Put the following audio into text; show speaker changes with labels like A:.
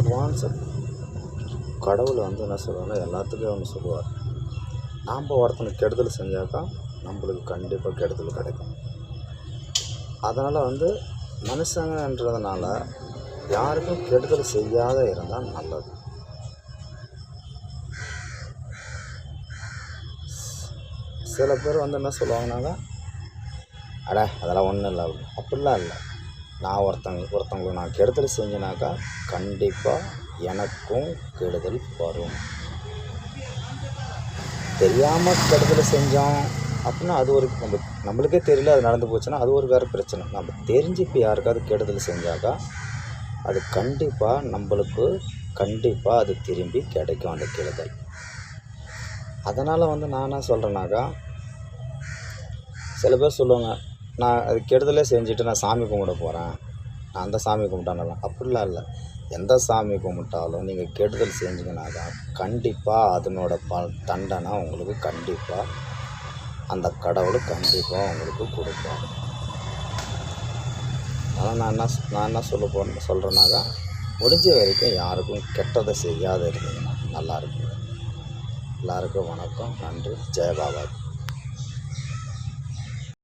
A: பகவான் சொல் கடவுள் வந்து என்ன சொல்லுவாங்கன்னா எல்லாத்துக்கும் ஒன்று சொல்லுவார். நாம் ஒருத்தனுக்கு கெடுதல் செஞ்சாக்கா நம்மளுக்கு கண்டிப்பாக கெடுதல் கிடைக்கும். அதனால் வந்து மனுஷங்கன்றதுனால யாருக்கும் கெடுதல் செய்யாத இருந்தால் நல்லது. சில பேர் வந்து என்ன சொல்லுவாங்கனாக்கா அட அதெல்லாம் ஒன்றும் இல்லை. அப்படிலாம் இல்லை. நான் ஒருத்தங்க ஒருத்தவங்களை நான் கெடுதல் செஞ்சேனாக்கா கண்டிப்பாக எனக்கும் கெடுதல் வரும். தெரியாமல் கெடுதல் செஞ்சோம் அப்படின்னா அது ஒரு நம்ம நம்மளுக்கே தெரியல அது நடந்து போச்சுன்னா அது ஒரு வேறு பிரச்சனை. நம்ம தெரிஞ்சு இப்போ யாருக்காவது கெடுதல் செஞ்சாக்கா அது கண்டிப்பாக நம்மளுக்கு கண்டிப்பாக அது திரும்பி கிடைக்கும் அந்த கெடுதல். அதனால் வந்து நான் என்ன சொல்கிறேன்னாக்கா சில பேர் சொல்லுவாங்க நான் அது கெடுதலே செஞ்சுட்டு நான் சாமி கும்பிட போகிறேன் நான் அந்த சாமி கும்பிட்டானலாம் அப்படிலாம் இல்லை. எந்த சாமி கும்பிட்டாலும் நீங்கள் கெடுதல் செஞ்சீங்கன்னாக்கா கண்டிப்பாக அதனோட ப தண்டனை உங்களுக்கு கண்டிப்பாக அந்த கடவுள் கண்டிப்பாக உங்களுக்கு கொடுக்கும் அதனால் நான் என்ன நான் என்ன சொல்ல போகிறேன் சொல்கிறேன்னாக்கா முடிஞ்ச வரைக்கும் யாருக்கும் கெட்டதை செய்யாத இருந்தீங்கன்னா நல்லா இருக்கும் எல்லாருக்கும் வணக்கம். நன்றி. ஜெயபாபா.